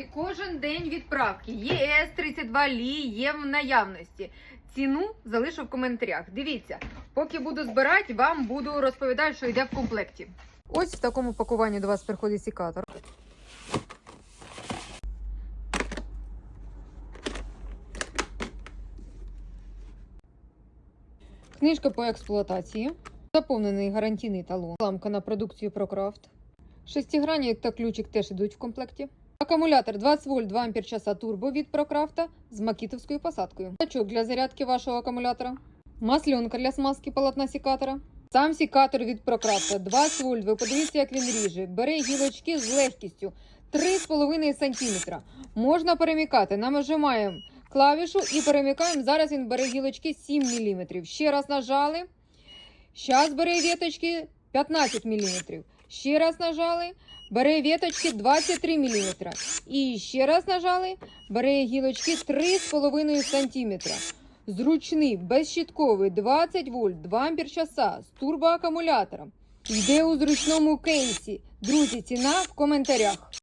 Друзі, кожен день відправки. ЄС 32 лі є в наявності. Ціну залишу в коментарях. Дивіться, поки буду збирати, вам буду розповідати, що йде в комплекті. Ось в такому пакуванні до вас приходить сікатор. Книжка по експлуатації. Заповнений гарантійний талон. Ламка на продукцію ProCraft. Шестигранник та ключик теж йдуть в комплекті. Акумулятор 20 вольт 2 ампер часа турбо від ProCraft з макітовською посадкою. Тачок для зарядки вашого акумулятора. Масленка для смазки полотна секатора. Сам секатор від ProCraft 20 вольт. Ви подивіться, як він ріже. Бере гілочки з легкістю 3,5 см. Можна перемікати. Нажимаємо клавішу і перемикаємо. Зараз він бере гілочки 7 мм. Ще раз нажали. Зараз бере віточки 15 мм. Ще раз нажали. Бере віточки 23 мм. І ще раз нажали. Бере гілочки 3,5 см. Зручний, безщітковий 20 вольт, 2 ампер часа з турбоакумулятором. Йде у зручному кейсі. Друзі, ціна в коментарях.